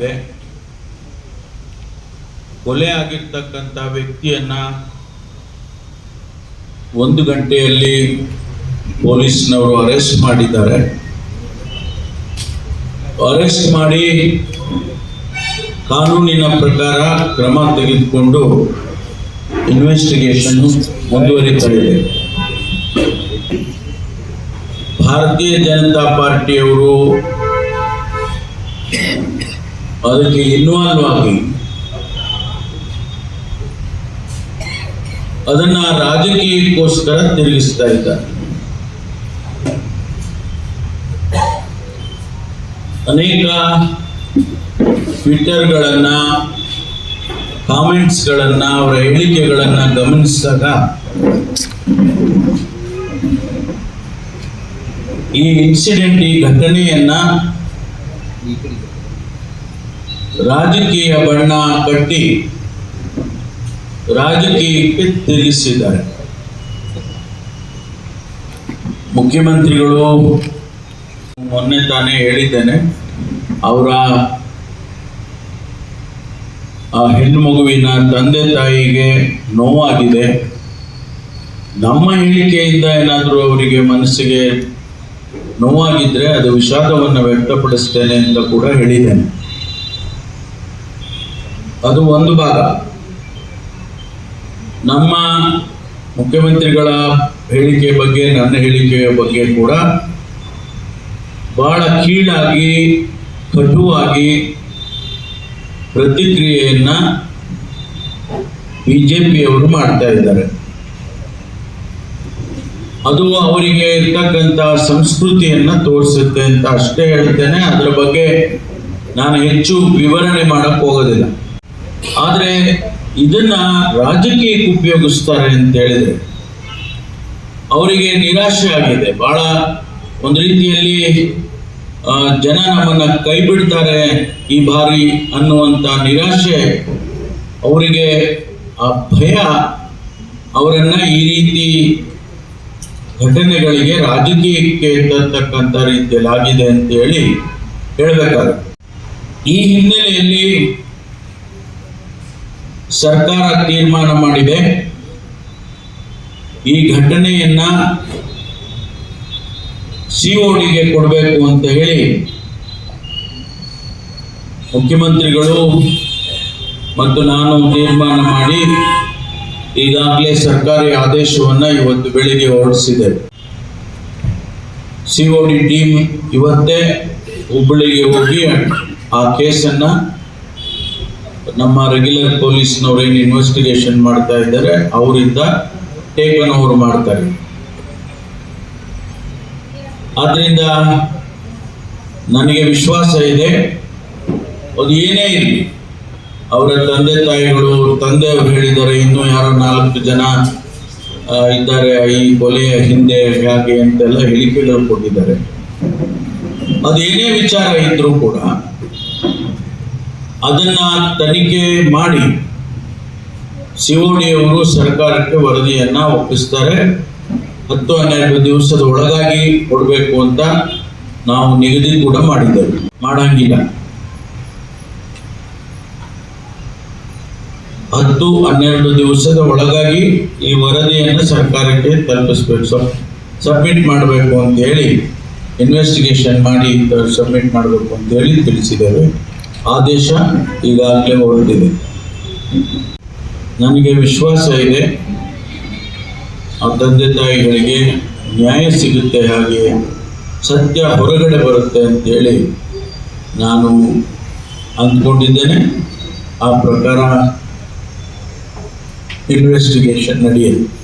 ಆಗಿದೆ ಕೊಲೆ ಆಗಿರ್ತಕ್ಕಂಥ ವ್ಯಕ್ತಿಯನ್ನ ಒಂದು ಗಂಟೆಯಲ್ಲಿ ಪೊಲೀಸ್ನವರು ಅರೆಸ್ಟ್ ಮಾಡಿದ್ದಾರೆ. ಅರೆಸ್ಟ್ ಮಾಡಿ ಕಾನೂನಿನ ಪ್ರಕಾರ ಕ್ರಮ ತೆಗೆದುಕೊಂಡು ಇನ್ವೆಸ್ಟಿಗೇಷನ್ ಮುಂದುವರಿತಾ ಇದೆ. ಭಾರತೀಯ ಜನತಾ ಪಾರ್ಟಿಯವರು ಅದಕ್ಕೆ ಇನ್ವಾಲ್ವ್ ಆಗಿ ಅದನ್ನ ರಾಜಕೀಯಕ್ಕೋಸ್ಕರ ತಿರುಗಿಸ್ತಾ ಇದ್ದಾರೆ. ಅನೇಕ ಟ್ವಿಟರ್ಗಳನ್ನ ಕಾಮೆಂಟ್ಸ್ಗಳನ್ನ ಅವರ ಹೇಳಿಕೆಗಳನ್ನ ಗಮನಿಸಿದಾಗ, ಈ ಇನ್ಸಿಡೆಂಟ್ ಈ ಘಟನೆಯನ್ನ ರಾಜಕೀಯ ಬಣ್ಣ ಕಟ್ಟಿ ರಾಜಕೀಯಕ್ಕೆ ತಿರುಗಿಸಿದ್ದಾರೆ. ಮುಖ್ಯಮಂತ್ರಿಗಳು ಮೊನ್ನೆ ತಾನೇ ಹೇಳಿದ್ದೇನೆ, ಅವರ ಆ ಹೆಣ್ಣು ಮಗುವಿನ ತಂದೆ ತಾಯಿಗೆ ನೋವಾಗಿದೆ. ನಮ್ಮ ಹೇಳಿಕೆಯಿಂದ ಏನಾದರೂ ಅವರಿಗೆ ಮನಸ್ಸಿಗೆ ನೋವಾಗಿದ್ರೆ ಅದು ವಿಷಾದವನ್ನು ವ್ಯಕ್ತಪಡಿಸ್ತೇನೆ ಅಂತ ಕೂಡ ಹೇಳಿದ್ದೇನೆ. ಅದು ಒಂದು ಭಾಗ. ನಮ್ಮ ಮುಖ್ಯಮಂತ್ರಿಗಳ ಹೇಳಿಕೆ ಬಗ್ಗೆ, ನನ್ನ ಹೇಳಿಕೆಯ ಬಗ್ಗೆ ಕೂಡ ಬಹಳ ಕೀಳಾಗಿ, ಕಟುವಾಗಿ ಜೆ ಪಿಯವರು ಮಾಡ್ತಾ ಇದ್ದಾರೆ. ಅದು ಅವರಿಗೆ ಇರ್ತಕ್ಕಂಥ ಸಂಸ್ಕೃತಿಯನ್ನ ತೋರಿಸುತ್ತೆ ಅಂತ ಅಷ್ಟೇ ಹೇಳ್ತೇನೆ. ಅದರ ಬಗ್ಗೆ ನಾನು ಹೆಚ್ಚು ವಿವರಣೆ ಮಾಡಕ್ ಹೋಗೋದಿಲ್ಲ. ಆದ್ರೆ ಇದನ್ನ ರಾಜಕೀಯಕ್ಕೆ ಉಪಯೋಗಿಸ್ತಾರೆ ಅಂತ ಹೇಳಿದ್ರೆ ಅವರಿಗೆ ನಿರಾಶೆ ಆಗಿದೆ. ಬಹಳ ಒಂದು ರೀತಿಯಲ್ಲಿ ಜನ ನಮ್ಮನ್ನ ಕೈ ಬಿಡ್ತಾರೆ ಈ ಬಾರಿ ಅನ್ನುವಂತ ನಿರಾಶೆ ಅವರಿಗೆ, ಆ, ಭಯ ಅವರನ್ನ ಈ ರೀತಿ ಘಟನೆಗಳಿಗೆ ರಾಜಕೀಯಕ್ಕೆ ತರ್ತಕ್ಕಂಥ ರೀತಿಯಲ್ಲಿ ಆಗಿದೆ ಅಂತ ಹೇಳಿ ಹೇಳ್ಬೇಕಾಗುತ್ತೆ. ಈ ಹಿನ್ನೆಲೆಯಲ್ಲಿ ಸರ್ಕಾರ ತೀರ್ಮಾನ ಮಾಡಿದೆ. ಈ ಘಟನೆಯನ್ನ ಸಿಒಡಿಗೆ ಕೊಡಬೇಕು ಅಂತ ಹೇಳಿ ಮುಖ್ಯಮಂತ್ರಿಗಳು ಮತ್ತು ನಾನು ತೀರ್ಮಾನ ಮಾಡಿ ಈಗಾಗಲೇ ಸರ್ಕಾರಿ ಆದೇಶವನ್ನ ಇವತ್ತು ಬೆಳಿಗ್ಗೆ ಹೊರಡಿಸಿದೆ ಸಿಒಡಿ ಟೀಮ್ ಇವತ್ತೇ ಹುಬ್ಬಳ್ಳಿಗೆ ಹೋಗಿ ಆ ಕೇಸನ್ನ ನಮ್ಮ ರೆಗ್ಯುಲರ್ ಪೊಲೀಸ್ನವ್ರು ಏನು ಇನ್ವೆಸ್ಟಿಗೇಷನ್ ಮಾಡ್ತಾ ಇದ್ದಾರೆ, ಅವರಿಂದ ಟೇಕನ್ ಓವರ್ ಮಾಡ್ತಾರೆ. ಆದ್ರಿಂದ ನನಗೆ ವಿಶ್ವಾಸ ಇದೆ, ಅದು ಏನೇ ಇರಲಿ, ಅವರ ತಂದೆ ತಾಯಿಗಳು ತಂದೆಯವರು ಹೇಳಿದ್ದಾರೆ, ಇನ್ನೂ ಯಾರೋ ನಾಲ್ಕು ಜನ ಇದ್ದಾರೆ, ಈ ಕೊಲೆಯ ಹಿಂದೆ ಹೇಗೆ ಅಂತೆಲ್ಲ ಹೇಳಿಕೆಗಳು ಕೊಟ್ಟಿದ್ದಾರೆ. ಅದೇನೇ ವಿಚಾರ ಇದ್ರೂ ಕೂಡ ಅದನ್ನ ತನಿಖೆ ಮಾಡಿ ಸಿಒಡಿಯವರು ಸರ್ಕಾರಕ್ಕೆ ವರದಿಯನ್ನ ಒಪ್ಪಿಸ್ತಾರೆ. ಹತ್ತು ಹನ್ನೆರಡು ದಿವಸದ ಒಳಗಾಗಿ ಕೊಡಬೇಕು ಅಂತ ನಾವು ನಿಗದಿ ಕೂಡ ಮಾಡಿದ್ದೇವೆ. ಮಾಡಂಗಿಲ್ಲ. ಹತ್ತು ಹನ್ನೆರಡು ದಿವಸದ ಒಳಗಾಗಿ ಈ ವರದಿಯನ್ನು ಸರ್ಕಾರಕ್ಕೆ ತಲುಪಿಸ್ಬೇಕು. ಸಬ್, ಸಬ್ಮಿಟ್ ಮಾಡಬೇಕು ಅಂತ ಹೇಳಿ ಇನ್ವೆಸ್ಟಿಗೇಷನ್ ಮಾಡಿ ಸಬ್ಮಿಟ್ ಮಾಡಬೇಕು ಅಂತ ಹೇಳಿ ತಿಳಿಸಿದ್ದೇವೆ. ಆದೇಶ ಈಗಾಗಲೇ ಹೊರಟಿದೆ. ನನಗೆ ವಿಶ್ವಾಸ ಇದೆ ಆ ತಂದೆ ತಾಯಿಗಳಿಗೆ ನ್ಯಾಯ ಸಿಗುತ್ತೆ ಹಾಗೆ ಸತ್ಯ ಹೊರಗಡೆ ಬರುತ್ತೆ ಅಂತೇಳಿ ನಾನು ಅಂದ್ಕೊಂಡಿದ್ದೇನೆ. ಆ ಪ್ರಕಾರ ಇನ್ವೆಸ್ಟಿಗೇಷನ್ ನಡೆಯಲಿ.